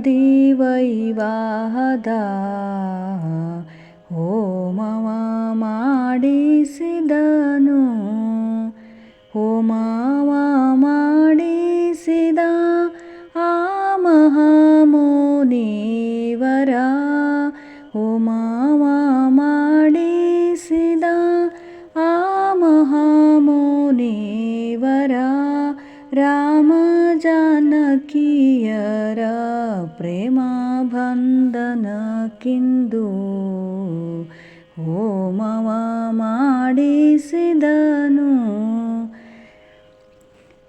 ನೇಮದಿ ವೈವಾಹದ ಹೋಮವ ಮಾಡಿಸಿದನು ಹೋಮವ ಮಾಡಿಸಿದ ಆ ಮಹಾಮುನಿವರ ಪ್ರೇಮ ಬಂಧನಕ್ಕಿಂದು ಹೋಮವ ಮಾಡಿಸಿದನು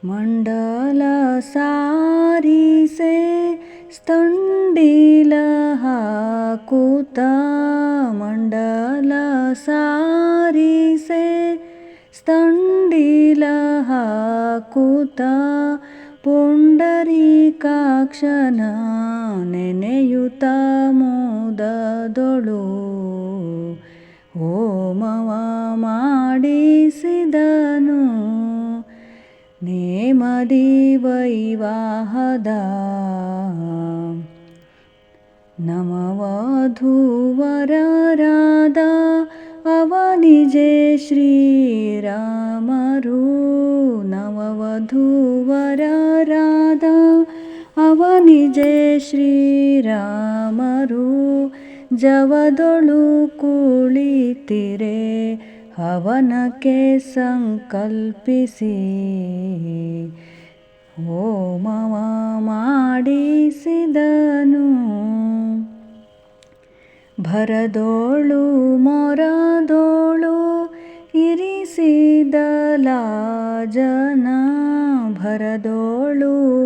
ಮಂಡಲ ಸಾರಿಸೆ ಸ್ತಂಡಿಲ ಹಾಕುತ್ತ ಮಂಡಲ ಸಾರಿಸೆ ಸ್ತಂಡಿಲ ಹಾಕುತ್ತ ಪುಂಡರೀಕಾಕ್ಷನ ನೆನೆಯುತ್ತ ಮೋದದೊಳು ಹೋಮವ ಮಾಡಿಸಿದನು. ನೇಮದಿ ವೈವಾಹದ ನಮವಧೂವರಾದ ಅವನಿಜೆ ಶ್ರೀರಾಮರು ನವವಧೂವರರಾದ ಶ್ರೀರಾಮರು ಜವದೊಳು ಕುಳಿತಿರೆ ಹವನಕ್ಕೆ ಸಂಕಲ್ಪಿಸಿ. ಹೋಮವ ಮಾಡಿಸಿದನು ಭರದೋಳು ಮೊರದೋಳು ಇರಿಸಿದಲ ಜನ ಭರದೋಳು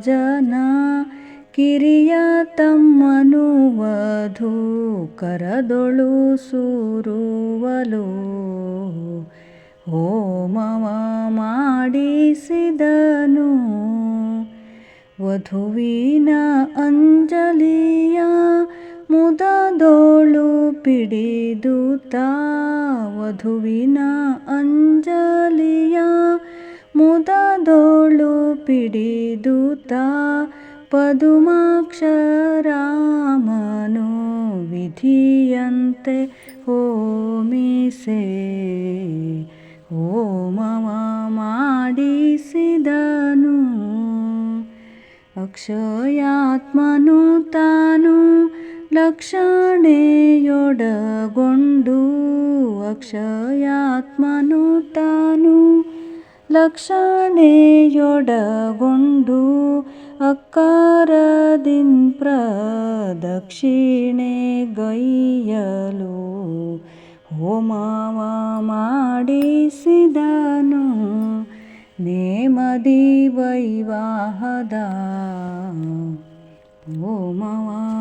ಜನ ಕಿರಿಯ ತಮ್ಮನು ವಧು ಕರದೊಳು ಸೂರುವಲು ಹೋಮವ ಮಾಡಿಸಿದನು. ವಧುವಿನ ಅಂಜಲಿಯ ಮುದದೋಳು ಪಿಡಿದುತ ವಧುವಿನ ಅಂಜಲಿಯ ಮುದದೋಳು ಪಿಡಿದುತ ಪದುಮಾಕ್ಷರಾಮನು ವಿಧಿಯಂತೆ ಹೋಮಿಸೆ ಹೋಮವ ಮಾಡಿಸಿದನು ಅಕ್ಷಯಾತ್ಮನು ತಾನು ಲಕ್ಷಣೆಯೊಡಗೊಂಡು ಅಕ್ಷಯಾತ್ಮನು ತಾನು ಲಕ್ಷಣೆಯೊಡಗೊಂಡು ಅಕ್ಕಾರದಿನ್ ಪ್ರದಕ್ಷಿಣೆ ಗೈಯಲು ಹೋಮವ ಮಾಡಿಸಿದನು. ನೇಮದಿ ವೈವಾಹದ ಹೋಮವ